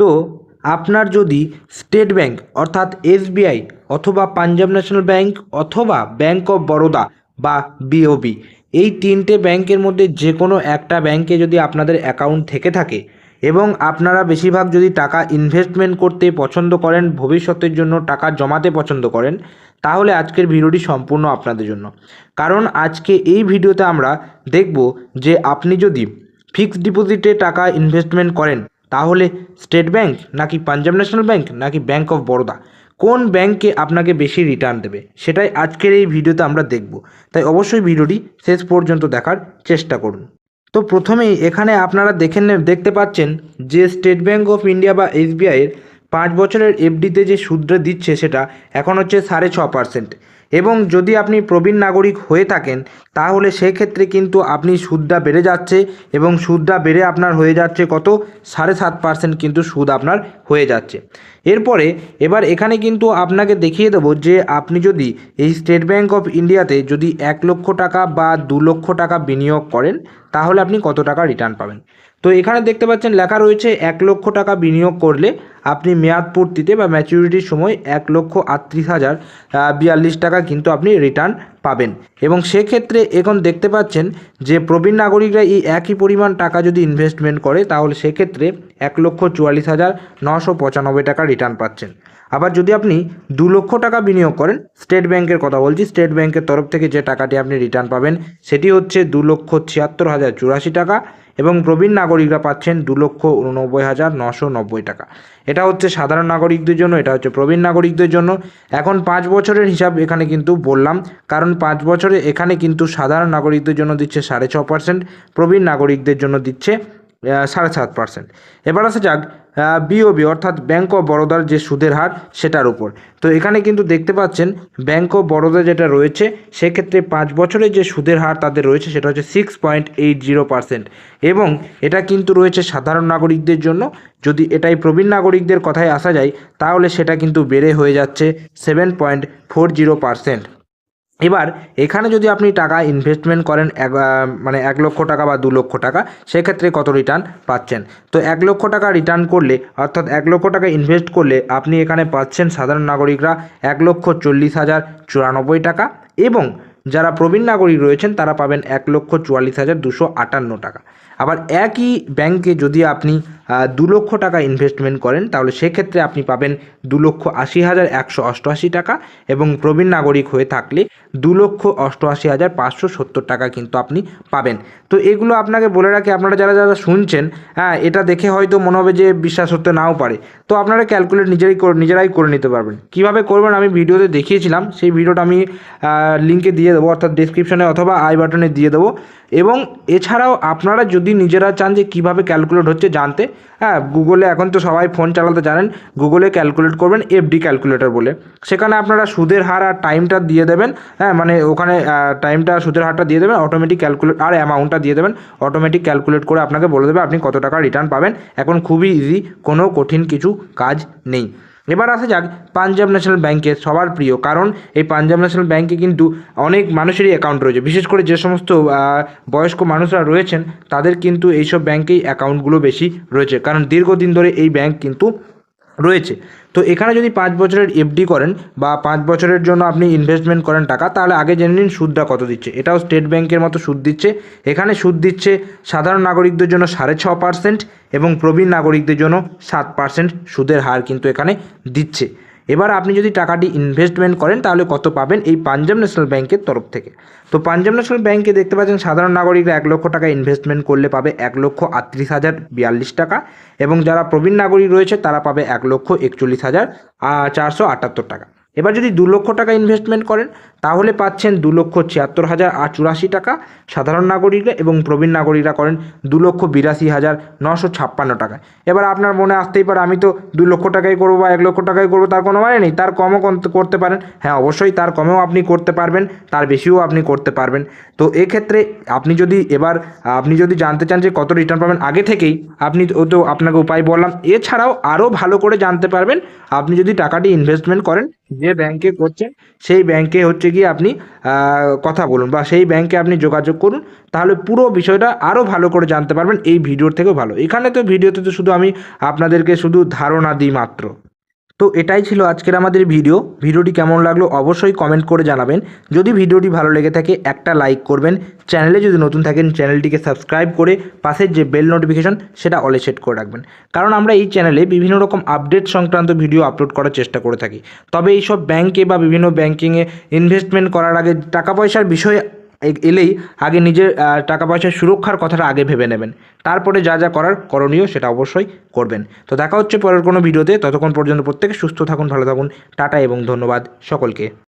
তো আপনার যদি স্টেট ব্যাংক অর্থাৎ এসবিআই অথবা পাঞ্জাব ন্যাশনাল ব্যাংক অথবা ব্যাংক অফ বরোদা বা বিওবি, এই তিনটে ব্যাংকের মধ্যে যে কোনো একটা ব্যাংকে যদি আপনাদের অ্যাকাউন্ট থেকে থাকে এবং আপনারা বেশিরভাগ যদি টাকা ইনভেস্টমেন্ট করতে পছন্দ করেন, ভবিষ্যতের জন্য টাকা জমাতে পছন্দ করেন, তাহলে আজকের ভিডিওটি সম্পূর্ণ আপনাদের জন্য। কারণ আজকে এই ভিডিওতে আমরা দেখব যে আপনি যদি ফিক্সড ডিপোজিটে টাকা ইনভেস্টমেন্ট করেন তাহলে স্টেট ব্যাংক নাকি পাঞ্জাব ন্যাশনাল ব্যাংক নাকি ব্যাংক অফ বরোদা? কোন ব্যাংকে আপনাকে বেশি রিটার্ন দেবে? সেটাই আজকের এই ভিডিওতে আমরা দেখব। তাই অবশ্যই ভিডিওটি শেষ পর্যন্ত দেখার চেষ্টা করুন। তো প্রথমেই এখানে আপনারা দেখে দেখতে পাচ্ছেন যে স্টেট ব্যাংক অফ ইন্ডিয়া বা এসবিআইয়ের পাঁচ বছরের এফডিতে যে সুদটা দিচ্ছে সেটা এখন হচ্ছে সাড়ে ছ পার্সেন্ট এবং যদি আপনি প্রবীণ নাগরিক হয়ে থাকেন, তাহলে সেক্ষেত্রে কিন্তু আপনি সুদটা বেড়ে যাচ্ছে এবং সুদটা বেড়ে আপনার হয়ে যাচ্ছে কত? সাড়ে সাত পার্সেন্ট কিন্তু সুদ আপনার হয়ে যাচ্ছে। এরপরে এবার এখানে কিন্তু আপনাকে দেখিয়ে দেবো যে আপনি যদি এই স্টেট ব্যাংক অফ ইন্ডিয়াতে যদি এক লক্ষ টাকা বা দু লক্ষ টাকা বিনিয়োগ করেন, তাহলে আপনি কত টাকা রিটার্ন পাবেন? তো এখানে দেখতে পাচ্ছেন লেখা রয়েছে এক লক্ষ টাকা বিনিয়োগ করলে আপনি মেয়াদ পূর্তিতে বা ম্যাচুরিটির সময় এক লক্ষ আটত্রিশ হাজার বিয়াল্লিশ টাকা কিন্তু আপনি রিটার্ন পাবেন। এবং সেক্ষেত্রে এখন দেখতে পাচ্ছেন যে প্রবীণ নাগরিকরা এই একই পরিমাণ টাকা যদি ইনভেস্টমেন্ট করে, তাহলে সেক্ষেত্রে এক লক্ষ চুয়াল্লিশ হাজার নশো পঁচানব্বই টাকা রিটার্ন পাচ্ছেন। আবার যদি আপনি দু লক্ষ টাকা বিনিয়োগ করেন, স্টেট ব্যাংকের কথা বলছি, স্টেট ব্যাংকের তরফ থেকে যে টাকাটি আপনি রিটার্ন পাবেন, সেটি হচ্ছে দু লক্ষ ছিয়াত্তর হাজার চুরাশি টাকা। এবং প্রবীণ নাগরিকরা পাচ্ছেন দু লক্ষ উননব্বই হাজার নশো নব্বই টাকা। এটা হচ্ছে সাধারণ নাগরিকদের জন্য, এটা হচ্ছে প্রবীণ নাগরিকদের জন্য। এখন পাঁচ বছরের হিসাব এখানে কিন্তু বললাম, কারণ পাঁচ বছরে এখানে কিন্তু সাধারণ নাগরিকদের জন্য দিচ্ছে সাড়ে ছ পার্সেন্ট প্রবীণ নাগরিকদের জন্য দিচ্ছে সাড়ে সাত পার্সেন্ট। এবার আসা যাক বিওবি অর্থাৎ ব্যাঙ্ক অফ বরোদার যে সুদের হার, সেটার উপর। তো এখানে কিন্তু দেখতে পাচ্ছেন ব্যাঙ্ক অফ বরোদা যেটা রয়েছে, সেক্ষেত্রে পাঁচ বছরের যে সুদের হার তাদের রয়েছে, সেটা হচ্ছে six point eight zero percent এবং এটা কিন্তু রয়েছে সাধারণ নাগরিকদের জন্য। যদি এটাই প্রবীণ নাগরিকদের কথায় আসা যায়, তাহলে সেটা কিন্তু বেড়ে হয়ে যাচ্ছে seven point four zero percent এবার এখানে যদি আপনি টাকা ইনভেস্টমেন্ট করেন এক মানে এক লক্ষ টাকা বা দু লক্ষ টাকা, সেক্ষেত্রে কত রিটার্ন পাচ্ছেন? তো এক লক্ষ টাকা রিটার্ন করলে, অর্থাৎ এক লক্ষ টাকা ইনভেস্ট করলে আপনি এখানে পাচ্ছেন সাধারণ নাগরিকরা এক লক্ষ চল্লিশ হাজার চুরানব্বই টাকা এবং যারা প্রবীণ নাগরিক রয়েছেন, তারা পাবেন এক লক্ষ চুয়াল্লিশ হাজার দুশো আটান্ন টাকা। আবার একই ব্যাংকে যদি আপনি দু লক্ষ টাকা ইনভেস্টমেন্ট করেন, তাহলে সেক্ষেত্রে আপনি পাবেন দু লক্ষ আশি হাজার একশো অষ্টআশি টাকা এবং প্রবীণ নাগরিক হয়ে থাকলে দু লক্ষ অষ্টআশি হাজার পাঁচশো সত্তর টাকা কিন্তু আপনি পাবেন। তো এগুলো আপনাকে বলে রাখি, আপনারা যারা যারা শুনছেন হ্যাঁ এটা দেখে হয়তো মনে হবে যে বিশ্বাস হতে নাও পারে। তো আপনারা ক্যালকুলেট নিজেরাই নিজেরাই করে নিতে পারবেন। কীভাবে করবেন আমি ভিডিওতে দেখিয়েছিলাম, সেই ভিডিওটা আমি লিঙ্কে দিয়ে দেবো, অর্থাৎ ডিসক্রিপশনে অথবা আই বাটনে দিয়ে দেবো। এবং এছাড়াও আপনারা যদি নিজেরা চান যে কীভাবে ক্যালকুলেট হচ্ছে জানতে হ্যাঁ গুগলে এখন তো সবাই ফোন চালাতে জানেন গুগলে ক্যালকুলেট করবেন এফডি ক্যালকুলেটর বলে। সেখানে আপনারা সুদের হার আর টাইমটা দিয়ে দেবেন হ্যাঁ মানে ওখানে টাইমটা সুদের হারটা দিয়ে দেবেন অটোমেটিক ক্যালকুলেট আর অ্যামাউন্টটা দিয়ে দেবেন অটোমেটিক ক্যালকুলেট করে আপনাকে বলে দেবে আপনি কত টাকা রিটার্ন পাবেন। এখন খুবই ইজি কোনো কঠিন কিছু কাজ নেই। এবার আসা যাক পাঞ্জাব ন্যাশনাল ব্যাংকে সবার প্রিয়, কারণ এই পাঞ্জাব ন্যাশনাল ব্যাংকে কিন্তু অনেক মানুষেরই অ্যাকাউন্ট রয়েছে। বিশেষ করে যে সমস্ত বয়স্ক মানুষরা রয়েছেন, তাদের কিন্তু এইসব ব্যাংকেই অ্যাকাউন্টগুলো বেশি রয়েছে। কারণ দীর্ঘদিন ধরে এই ব্যাংক কিন্তু রয়েছে। তো এখানে যদি পাঁচ বছরের এফডি করেন বা পাঁচ বছরের জন্য আপনি ইনভেস্টমেন্ট করেন টাকা, তাহলে আগে জেনে নিন সুদটা কত দিচ্ছে। এটাও স্টেট ব্যাংকের মতো সুদ দিচ্ছে। এখানে সুদ দিচ্ছে সাধারণ নাগরিকদের জন্য সাড়ে ছ পার্সেন্ট এবং প্রবীণ নাগরিকদের জন্য সাত পার্সেন্ট সুদের হার কিন্তু এখানে দিচ্ছে। এবার আপনি যদি টাকাটি ইনভেস্টমেন্ট করেন, তাহলে কত পাবেন এই পাঞ্জাব ন্যাশনাল ব্যাংকের তরফ থেকে? তো পাঞ্জাব ন্যাশনাল ব্যাংকে দেখতে পাচ্ছেন, সাধারণ নাগরিকরা এক লক্ষ টাকা ইনভেস্টমেন্ট করলে পাবে এক লক্ষ আটত্রিশ হাজার বিয়াল্লিশ টাকা এবং যারা প্রবীণ নাগরিক রয়েছে, তারা পাবে এক লক্ষ একচল্লিশ হাজার চারশো আটাত্তর টাকা। এবার যদি দু লক্ষ টাকা ইনভেস্টমেন্ট করেন, তাহলে পাচ্ছেন দু লক্ষ ছিয়াত্তর হাজার আর চুরাশি টাকা। সাধারণ নাগরিকরা এবং প্রবীণ নাগরিকরা করেন দু লক্ষ বিরাশি হাজার নশো ছাপ্পান্ন টাকা। এবার আপনার মনে আসতেই পারে, আমি তো দু লক্ষ টাকাই করব বা এক লক্ষ টাকাই করব, তার কোনো মানে নেই। তার কমও করতে- করতে পারেন। হ্যাঁ অবশ্যই তার কমেও আপনি করতে পারবেন, তার বেশিও আপনি করতে পারবেন। তো এক্ষেত্রে আপনি যদি এবার, আপনি যদি জানতে চান যে কত রিটার্ন পাবেন, আগে থেকেই আপনি তো আপনাকে উপায় বললাম। এছাড়াও আরও ভালো করে জানতে পারবেন, আপনি যদি টাকাটি ইনভেস্টমেন্ট করেন, যে ব্যাংকে করছেন, সেই ব্যাংকে হচ্ছে গিয়ে আপনি কথা বলুন বা সেই ব্যাংকে আপনি যোগাযোগ করুন, তাহলে পুরো বিষয়টা আরও ভালো করে জানতে পারবেন, এই ভিডিওর থেকেও ভালো। এখানে তো ভিডিওতে তো শুধু আমি আপনাদেরকে শুধু ধারণা দিই মাত্র। তো এটাই ছিল আজকের আমাদের ভিডিও। ভিডিওটি কেমন লাগল অবশ্যই কমেন্ট করে জানাবেন। যদি ভিডিওটি ভালো লেগে থাকে, একটা লাইক করবেন। চ্যানেলে যদি নতুন থাকেন, চ্যানেলটিকে সাবস্ক্রাইব করে পাশের যে বেল নোটিফিকেশন সেটা অলে সেট করে রাখবেন। কারণ আমরা এই চ্যানেলে বিভিন্ন রকম আপডেট সংক্রান্ত ভিডিও আপলোড করার চেষ্টা করে থাকি। তবে এইসব ব্যাংকে বা বিভিন্ন ব্যাংকিংয়ে ইনভেস্টমেন্ট করার আগে টাকা পয়সার বিষয়ে এলেই আগে নিজের টাকা পয়সার সুরক্ষার কথাটা আগে ভেবে নেবেন। তারপরে যা যা করার করণীয় সেটা অবশ্যই করবেন। তো দেখা হচ্ছে পরের কোনো ভিডিওতে। ততক্ষণ পর্যন্ত প্রত্যেকে সুস্থ থাকুন, ভালো থাকুন। টাটা এবং ধন্যবাদ সকলকে।